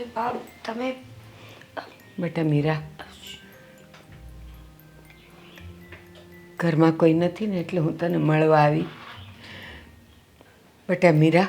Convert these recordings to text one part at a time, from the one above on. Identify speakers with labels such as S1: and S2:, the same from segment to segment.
S1: અરે બાપ તમે
S2: બેટા મીરા ઘરમાં કોઈ નથી ને એટલે હું તને મળવા આવી. બેટા મીરા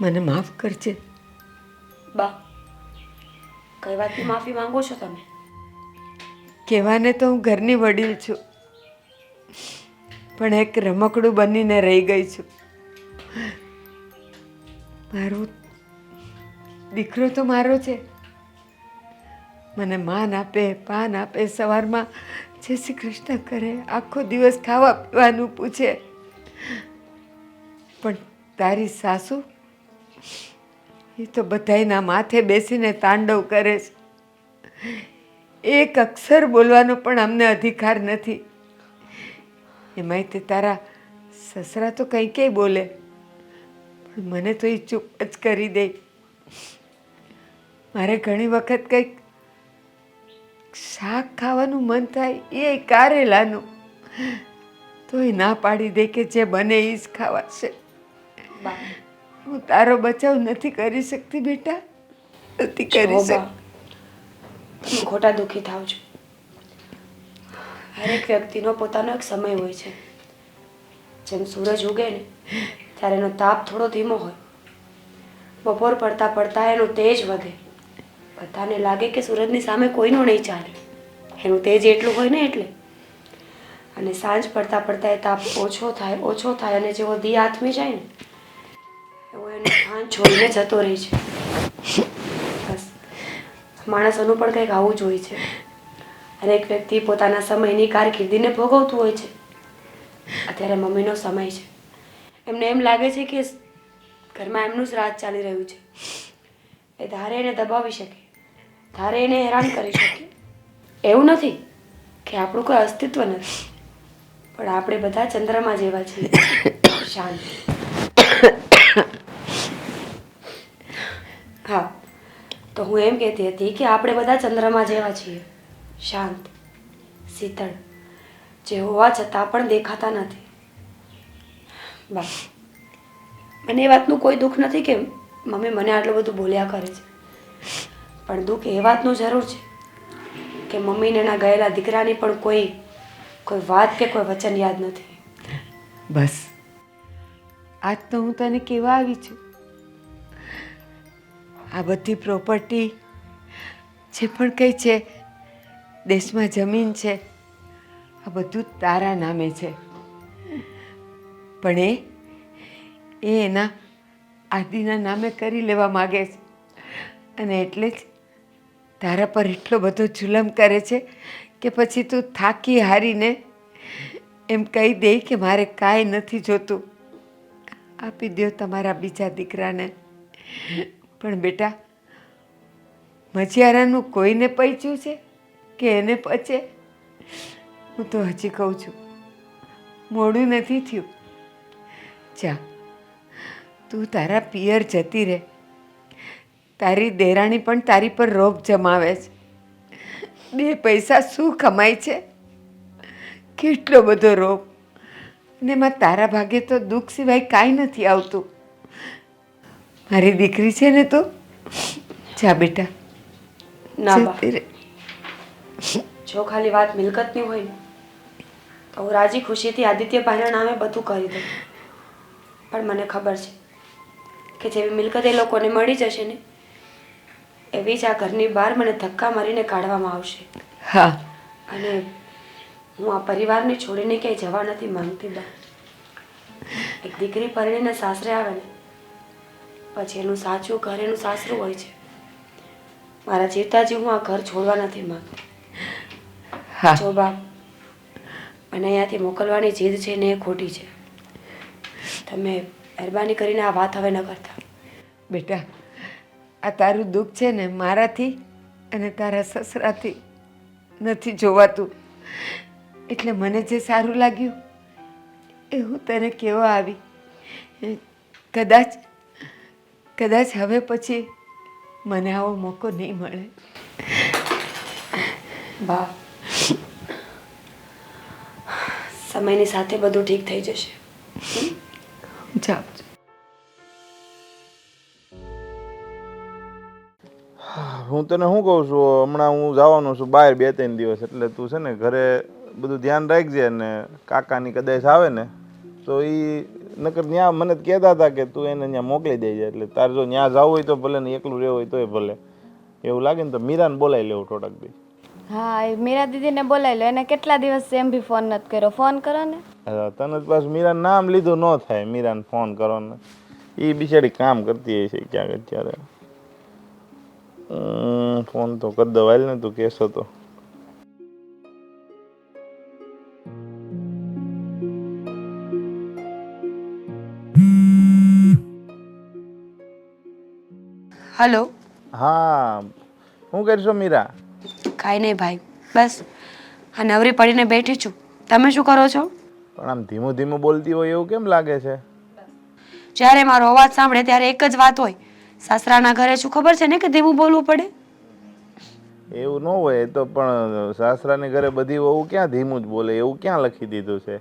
S2: મને માફ કરજે.
S1: બા કઈ વાતની માફી માંગો છો તમે?
S2: કહેવાને તો હું ઘરની વડીલ છું પણ એક રમકડું બનીને રહી ગઈ છું. મારું દીકરો તો મારો છે. મને માન આપે, પાન આપે, સવારમાં જય શ્રી કૃષ્ણ કરે, આખો દિવસ ખાવા પીવાનું પૂછે. પણ તારી સાસુ, એ તો બધાયના માથે બેસીને તાંડવ કરે છે. એક અક્ષર બોલવાનો પણ અમને અધિકાર નથી. એમાંય તે તારા સસરા તો કંઈ કંઈ બોલે, પણ મને તો એ ચૂપ જ કરી દે. મારે ઘણી વખત કંઈક શાક ખાવાનું મન થાય એ કારેલાનું. તો એ ના પાડી દે કે જે બને એ જ ખાવાશે હું તારો બચાવ નથી કરી શકતી બેટા. નથી કરી શકતી.
S1: ખોટા દુઃખી થાવ છું. હરેક વ્યક્તિનો પોતાનો એક સમય હોય છે. જેમ સૂરજ ઉગે ને ત્યારે એનો તાપ થોડો ધીમો હોય. બપોર પડતા પડતા એનો તેજ વધે. બધાને લાગે કે સૂરજની સામે કોઈનો નહીં ચાલે. એનું તેજ એટલું હોય ને એટલે. અને સાંજ પડતા પડતા એ તાપ ઓછો થાય ઓછો થાય અને જેવો દી આથમી જાય ને, એવો એનું સ્થાન છોડીને જતો રહે છે. બસ. માણસોનું પણ કંઈક આવું જ હોય છે. હરેક વ્યક્તિ પોતાના સમયની કારકિર્દીને ભોગવતું હોય છે. અત્યારે મમ્મીનો સમય છે. એમને એમ લાગે છે કે ઘરમાં એમનું જ રાત ચાલી રહ્યું છે. એ ધારે એને દબાવી શકે. ધારે એને હેરાન કરી શકીએ એવું નથી કે આપણું કોઈ અસ્તિત્વ નથી. પણ આપણે બધા ચંદ્રમાં જેવા છીએ. શાંત. હા, તો હું એમ કહેતી હતી કે આપણે બધા ચંદ્રમાં જેવા છીએ. શાંત, શીતળ, જે હોવા છતાં પણ દેખાતા નથી. બસ. મને એ વાતનું કોઈ દુઃખ નથી કે મમ્મી મને આટલું બધું બોલ્યા કરે છે. પણ દુઃખ એ વાતનું જરૂર છે કે મમ્મીને એના ગયેલા દીકરાની પણ કોઈ કોઈ વાત કે કોઈ વચન યાદ નથી.
S2: બસ. આજ તો હું તને કેવા આવી છું. આ બધી પ્રોપર્ટી જે પણ કંઈ છે, દેશમાં જમીન છે, આ બધું તારા નામે છે. પણ એ એ એના આદિના નામે કરી લેવા માગે છે. અને એટલે જ તારા પર એટલો બધો જુલમ કરે છે કે પછી તું થાકી હારીને એમ કહી દે કે મારે કાંઈ નથી જોતું. આપી દો તમારા બીજા દીકરાને. પણ બેટા, મજિયારાનું કોઈને પૈચ્યું છે કે એને પચે? હું તો હજી કહું છું, મોડું નથી થયું. જા, તું તારા પિયર જતી રહે. તારી દેરાણી પણ તારી પર રોપ જમાવે છે. બે પૈસા શું કમાય છે? કેટલો બધો રોપ. ને એમાં તારા ભાગે તો દુઃખ સિવાય કાંઈ નથી આવતું. મારી દીકરી છે ને તો? જા બેટા.
S1: ના જો ખાલી વાત મિલકતની હોય ને તો હું રાજી ખુશીથી આદિત્યભાઈના નામે બધું કરી દઉં. પણ મને ખબર છે કે જેવી મિલકત એ લોકોને મળી જશે ને એવી જ આ ઘરની બહાર મને ધક્કા મારીને કાઢવામાં આવશે.
S2: હા.
S1: અને હું આ પરિવારને છોડીને ક્યાંય જવા નથી માંગતી બા. એક દીકરી પરણીને સાસરે આવે ને પછી એનું સાચું ઘર એનું સાસરું હોય છે. મારા જીવતાજી હું આ ઘર છોડવા નથી માંગતી.
S2: હા.
S1: જો બાપ મને અહીંયાથી મોકલવાની જીદ છે ને એ ખોટી છે. તમે મહેરબાની કરીને આ વાત હવે ન કરતા.
S2: બેટા આ તારું દુઃખ છે ને મારાથી અને તારા સસરાથી નથી જોવાતું. એટલે મને જે સારું લાગ્યું એ હું તને કહેવા આવી. કદાચ કદાચ હવે પછી મને આવો મોકો નહીં મળે.
S1: બા, સમયની સાથે બધું ઠીક થઈ જશે.
S3: તને શું કહું છું હમણાં હું જવાનો છું બહાર બે ત્રણ દિવસ એટલે તું છે ને ઘરે બધું ધ્યાન રાખજે ને કાકાની કદાચ આવે ને તો એ નકર ત્યાં મને કહેતા હતા કે તું એને ત્યાં મોકલી દેજે એટલે તારે જો ત્યાં જવું હોય તો ભલે ને એકલું રહેવું હોય તોય ભલે. એવું લાગે ને તો મીરાને બોલાવી લેવું થોડાક દી.
S4: હા એ મીરા દીદીને બોલાવી લો એને કેટલા દિવસ એમ બી ફોન નથી કર્યો. ફોન કરો ને.
S3: તને પાછું મીરાનું નામ લીધું ન થાય મીરાને ફોન કરો ને. એ બિચારી કામ કરતી હશે ક્યાંક અત્યારે. ફોન તો કરી દો હાલ ને તું કહેશો તો
S1: હલો.
S3: હા શું કરશો મીરા?
S1: કાંઈ નહીં ભાઈ બસ. આ નવરી પડીને બેઠી છું. તમે શું કરો છો?
S3: પણ આમ ધીમું ધીમું બોલતી હોય એવું કેમ લાગે છે?
S1: જ્યારે મારો અવાજ સાંભળે ત્યારે એક જ વાત હોય સાસરાના ઘરે શું ખબર છે ને કે ધીમું બોલવું પડે?
S3: એવું ન હોય તો પણ સાસરાની ઘરે બધી વહુ ક્યાં ધીમું જ બોલે એવું ક્યાં લખી દીધું છે?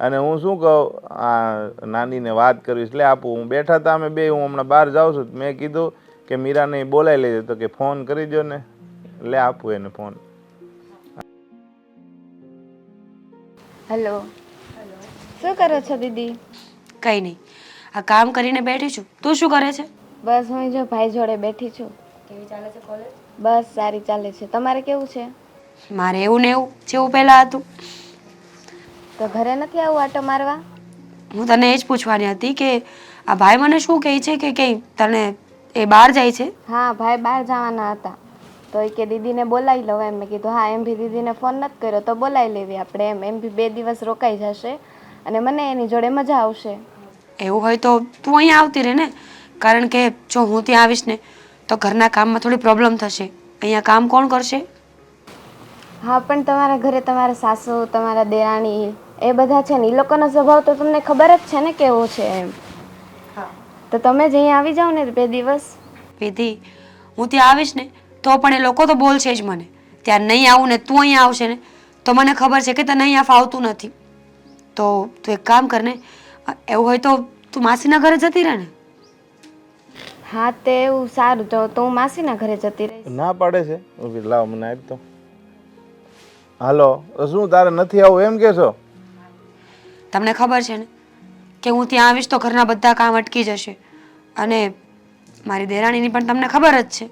S3: અને હું શું કહું આ નાનીને વાત કરીશ લે આપું હું બેઠા હતા અમે બે હું હમણાં બહાર જાઉં છું મેં કીધું કે મીરાને બોલાવી લેજો તો કે ફોન કરી દો ને લે આપું એને ફોન.
S4: હેલો. શું કરો છો દીદી?
S1: કંઈ નહીં. આ કામ કરીને બેઠી છું. તું શું કરે છે?
S4: બસ હું જો ભાઈ જોડે બેઠી છું.
S1: કેવી ચાલે છે કોલેજ
S4: બસ સારી ચાલે છે. તમારે કેવું છે?
S1: મારે એવું ને એવું જેવું પહેલાં હતું.
S4: તો ઘરે નથી આવું આટો મારવા?
S1: હું તને એ જ પૂછવાની હતી કે આ ભાઈ મને શું કહે છે કે કંઈ તને એ બહાર જાય છે?
S4: હા ભાઈ બહાર જવાના હતા. તો એ કે દીદીને બોલાવી લો એમ. મેં કીધું હા એમ બી દીદીને ફોન નથી કર્યો તો બોલાવી લેવી આપણે એમ. એમ બી બે દિવસ રોકાઈ જશે અને મને એની જોડે મજા આવશે.
S1: એવું હોય તો તું અહીંયા આવતી રહે ને. કારણ કે જો હું ત્યાં આવીશ ને તો ઘરના કામમાં થોડી પ્રોબ્લેમ થશે. અહીંયા કામ કોણ કરશે?
S4: હા પણ તમારા ઘરે તમારા સાસુ તમારા દેરાણી એ બધા છે ને એ લોકોનો સ્વભાવ તો તમને ખબર જ છે ને કેવો છે એમ. તો તમે જ અહીંયા આવી જાઓ ને બે દિવસ.
S1: વિધિ હું ત્યાં આવીશ ને તો પણ એ લોકો તો બોલશે જ મને. ત્યાં નહીં આવું ને તું અહીંયા આવશે ને તો મને ખબર છે કે તને અહીંયા ફાવતું નથી. તો તું એક કામ કર ને એવું હોય તો તું માસીના ઘરે જતી રહે ને.
S4: હા તે એવું સારું. તો તો હું માસીના ઘરે જતી રહીશ.
S3: ના પાડે છે? ઊભી લાવ મને આપી તો હાલો શું તારે નથી આવું? એમ કહેશો
S1: તમને ખબર છે ને કે હું ત્યાં આવીશ તો ઘરના બધા કામ અટકી જશે. અને મારી દેરાણીની પણ તમને ખબર જ છે.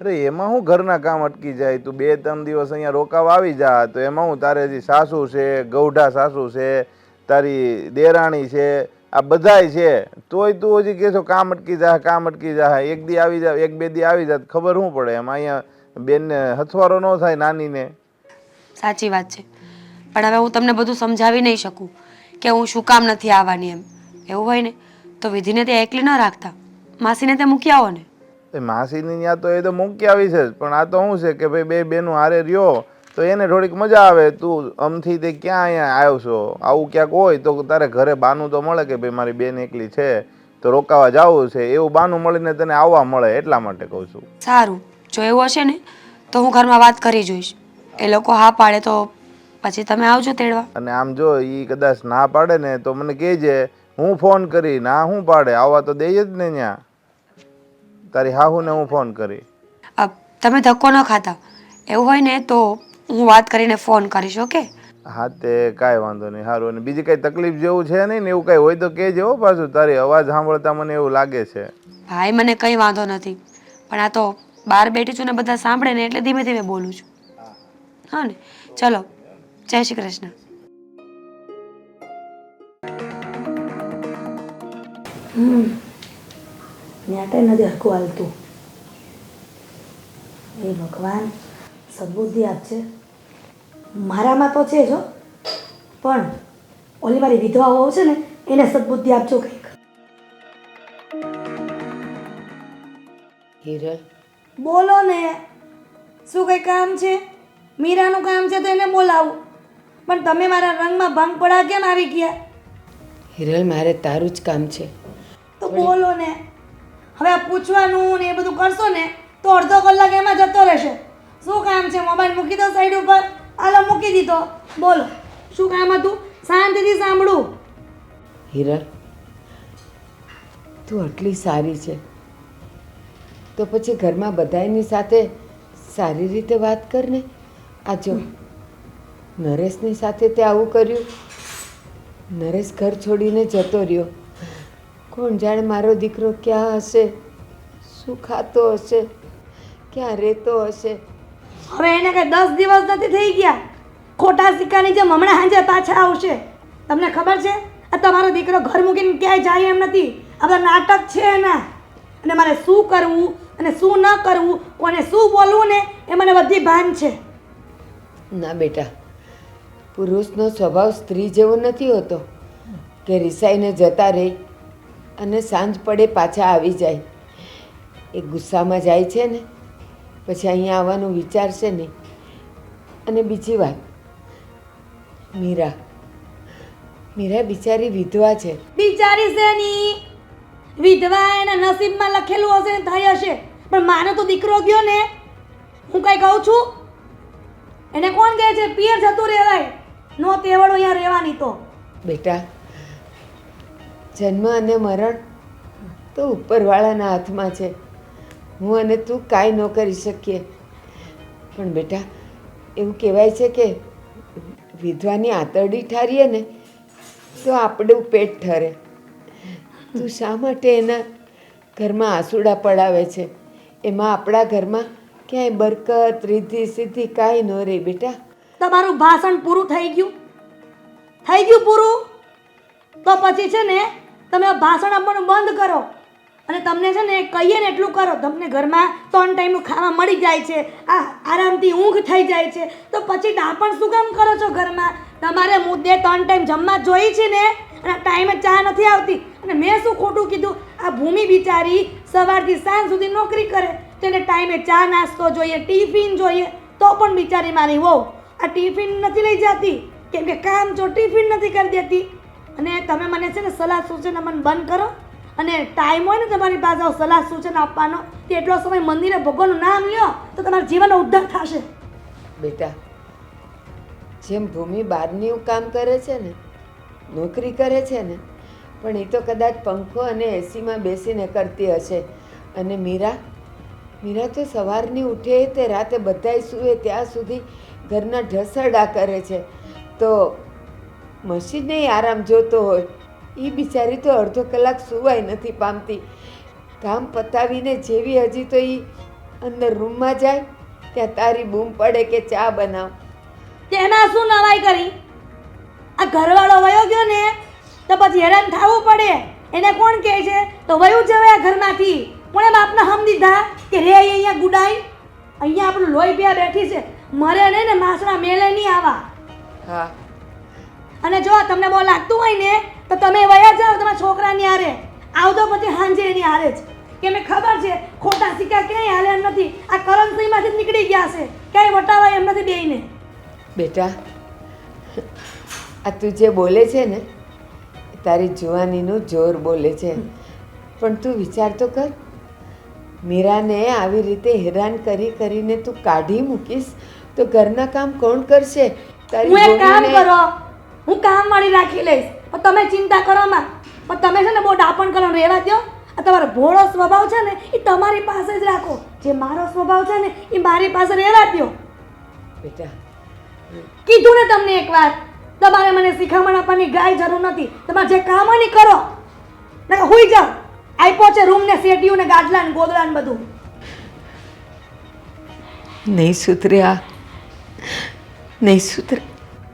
S3: અરે એમાં હું ઘરના કામ અટકી જાય? તું બે ત્રણ દિવસ અહીંયા રોકાવા આવી જા. તો એમાં હું તારે જે સાસુ છે ગૌઢા સાસુ છે તારી દેરાણી છે આ બધાય છે. તોય તું હજી કહેશો કામ અટકી જાય કામ અટકી જાય. એક દી આવી જાય એક બે દી આવી જાય ખબર શું પડે? એમાં અહીંયા બેનને હથવારો ન થાય નાનીને.
S1: સાચી વાત છે. પણ હવે હું તમને બધું સમજાવી નહીં શકું કે હું શું કામ નથી આવવાની એમ. એવું હોય ને તો વિધિને ત્યાં એકલી ન રાખતા. માસીને ત્યાં મૂકી આવો ને.
S3: એ માસીની ત્યાં તો એ તો મૂકી આવી છે જ પણ આ તો શું છે કે ભાઈ બે બેનું હારે રહ્યો તો એને થોડીક મજા આવે. તું અમથી તે ક્યાં અહીંયા આવ્યો છો? આવું ક્યાંક હોય તો તારે ઘરે બાનું તો મળે કે ભાઈ મારી બેન એકલી છે તો રોકાવા જવું છે. એવું બાનું મળીને તને આવવા મળે એટલા માટે કહું છું.
S1: સારું. જો એવું હશે ને તો હું ઘરમાં વાત કરી જોઈશ. એ લોકો હા પાડે તો પછી તમે આવજો તેડવા.
S3: અને આમ જો એ કદાચ ના પાડે ને તો મને કહેજે હું ફોન કરી ના હું પાડે આવવા તો દે જ ને ત્યાં. તારી હાહુને હું ફોન કરી.
S1: તમે ધક્કો ન ખાતા. એવું હોય ને તો હું વાત કરીને ફોન કરીશ ઓકે?
S3: હા તે કાંઈ વાંધો નહીં સારું. અને બીજી કાંઈ તકલીફ જેવું છે નહીં ને એવું કાંઈ હોય તો કહેજે હો પાછું. તારી અવાજ સાંભળતા મને એવું લાગે છે.
S1: ભાઈ મને કંઈ વાંધો નથી. પણ આ તો બહાર બેઠી છું ને બધા સાંભળે ને એટલે ધીમે ધીમે બોલું છું. હા ને? ચલો. જય શ્રી કૃષ્ણ.
S5: કંઈ નથી હરકું હાલતું. એ ભગવાન સદબુદ્ધિ આપશે મારામાં તો છે જો પણ ઓલી મારી વિધવા વહુ છે ને એને સદબુદ્ધિ આપજો કંઈક.
S2: હિરલ?
S5: બોલો ને. શું કંઈ કામ છે? મીરાનું કામ છે તો એને બોલાવું. પણ તમે મારા રંગમાં ભંગ પડા કેમ આવી ગયા?
S2: હિરલ મારે તારું જ કામ છે.
S5: તો બોલો ને. હવે આ પૂછવાનું ને એ બધું કરશો ને તો અડધો કલાક એમાં જતો રહેશે. શું કામ છે? મોબાઈલ મૂકી દો સાઈડ ઉપર. આલો મૂકી દીધો. બોલો, શું કામ હતું? શાંતિથી સાંભળું.
S2: હિરલ, તું આટલી સારી છે. તો પછી ઘરમાં બધાની સાથે સારી રીતે વાત કરને આ જો, નરેશની સાથે તે આવું કર્યું. નરેશ ઘર છોડીને જતો રહ્યો. કોણ જાણે મારો દીકરો ક્યાં હશે? શું ખાતો હશે? ક્યાં રહેતો હશે?
S5: હવે એને કઈ દસ દિવસ નથી થઈ ગયા. ખોટા સિક્કાની જેમ હમણાં સાંજે પાછા આવશે. તમને ખબર છે? આ તમારો દીકરો ઘર મૂકીને ક્યાંય જાય એમ નથી. આ બધા નાટક છે એના. અને મારે શું કરવું અને શું ન કરવું, કોને શું બોલવું ને એ મને બધી ભાન છે.
S2: ના બેટા, પુરુષનો સ્વભાવ સ્ત્રી જેવો નથી હોતો. કે રિસાઈને જતા રહે અને સાંજ પડે પાછા આવી જાય. એ ગુસ્સામાં જાય છે ને? પછી અહીંયા આવવાનું વિચારશે નહીં અને બીજી વાત મીરા. મીરા બિચારી વિધવા છે.
S5: બિચારી છે ની વિધવા એના નસીબમાં લખેલું હશે ને થઈ હશે. પણ મારે તો દીકરો ગયો ને હું કઈ કહું છું? એને કોણ કહે છે? પિયર જતું રહેવાય. નો તેવડો અહીંયા રહેવાની તો.
S2: બેટા જન્મ અને મરણ તો ઉપરવાળાના હાથમાં છે. હું અને તું કાંઈ ન કરી શકીએ. પણ બેટા, એવું કહેવાય છે કે વિધવાની આંતરડી ઠારીએ ને, તો આપણું પેટ ઠરે. તું શા માટે એના ઘરમાં આંસુડા પડાવે છે? એમાં આપણા ઘરમાં ક્યાંય બરકત, રીધિ, સિદ્ધિ કાંઈ ન રહે બેટા.
S5: તમારું ભાષણ પૂરું થઈ ગયું? થઈ ગયું પૂરું? તો પછી છે ને, તમે ભાષણ આપવાનું બંધ કરો. અને તમને છે ને કહીએ ને એટલું કરો, તમને ઘરમાં ત્રણ ટાઈમનું ખાવા મળી જાય છે, આ આરામથી ઊંઘ થઈ જાય છે, તો પછી ડાપણ શું કામ કરો છો ઘરમાં? તમારે મુદ્દે ત્રણ ટાઈમ જમવા જોઈ છે ને, અને ટાઈમે ચા નથી આવતી. અને મેં શું ખોટું કીધું? આ ભૂમિ બિચારી સવારથી સાંજ સુધી નોકરી કરે, તો એને ટાઈમે ચા નાસ્તો જોઈએ ટિફિન જોઈએ, તો પણ બિચારી મારી વહુ આ ટિફિન નથી લઈ જતી. કેમ કે કામ જો ટિફિન નથી કરી દેતી. અને તમે મને છે ને સલાહ સૂચન મને બંધ કરો. અને ટાઈમ હોય ને તમારી પાસે સલાહ સૂચન આપવાનો તે એટલો સમય મંદિરે ભગવાનનું નામ લ્યો, તો તમારા જીવનનો ઉદ્ધાર થશે.
S2: બેટા, જેમ ભૂમિ બહારનું કામ કરે છે ને, નોકરી કરે છે ને, પણ એ તો કદાચ પંખો અને એસીમાં બેસીને કરતી હશે. અને મીરા મીરા તો સવારની ઉઠે તે રાતે બધાય સૂએ ત્યાં સુધી ઘરના ઢસરડા કરે છે. તો મશીનને આરામ જોતો હોય. એ બિચારી તો અડધો કલાક સુવાય નથી પામતી. કામ પતાવીને જેવી હજી તો એ અંદર રૂમમાં જાય ત્યાં તારી બૂમ પડે કે ચા બનાવ.
S5: તેના શું નવાઈ કરી? આ ઘરવાળો વયો ગયો ને તો પછી હેરાન થવું પડે. એને કોણ કહે છે? તો વયું જવે આ ઘરમાંથી. કોણે બાપને હમ દીધા કે રે અહીંયા ગુડાઈ? અહીંયા આપણું લોહી પ્યા બેઠી છે. મરે ને માસણા મેલે નહીં આવા.
S2: હા.
S5: અને જો તમને બહુ લાગતું હોય ને તો તમે વયા જાઓ તમારા છોકરાની હારે. આવતો પછી હાંજે એની હારે જ. કે મેં ખબર છે ખોટા સિક્કા ક્યાંય હાલે એમ નથી. આ કરન્સીમાંથી જ નીકળી ગયા છે. ક્યાંય વટાવાય એમ નથી બેઈને
S2: બેટા આ તું જે બોલે છે ને તારી જુવાનીનું જોર બોલે છે. પણ તું વિચાર તો કર મીરાને આવી રીતે હેરાન કરી કરીને તું કાઢી મૂકીશ તો ઘરના કામ કોણ કરશે? તારી
S5: હું કામ કરો. હું કામ વાળી રાખી લઈશ. પણ તમે ચિંતા કરવામાં પણ તમે છે ને બહુ ડાપણ કરો રહેવા દો આ તમારો ભોળો સ્વભાવ છે ને એ તમારી પાસે જ રાખો. જે મારો સ્વભાવ છે ને એ મારી પાસે રહેવા દો
S2: બેટા.
S5: કીધું ને તમને એક વાર. તમારે મને શિખામણ આપવાની ગાય જરૂર નથી. તમારે જે કામ હોય ને કરો. ને હોઈ જાઓ. આપ્યો છે રૂમ ને સેટિયું ને ગાદલા ને ગોદડા ને બધું.
S2: નહીં સુધર્યા. નહીં સુધરે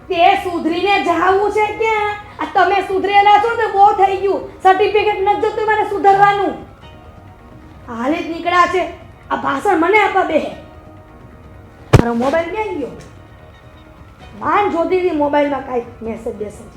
S5: તે સુધરીને જાવું છે ક્યાં? આ તમે સુધરેલા છો ને, બહુ થઈ ગયું. સર્ટિફિકેટ નથી જોતું મારે સુધરવાનું. હાલે જ નીકળ્યા છે. આ ભાષણ મને આપવા બે મારો મોબાઈલ ક્યાં ગયો? વાન જોતી હતી મોબાઈલમાં કાંઈક મેસેજ બેસેજ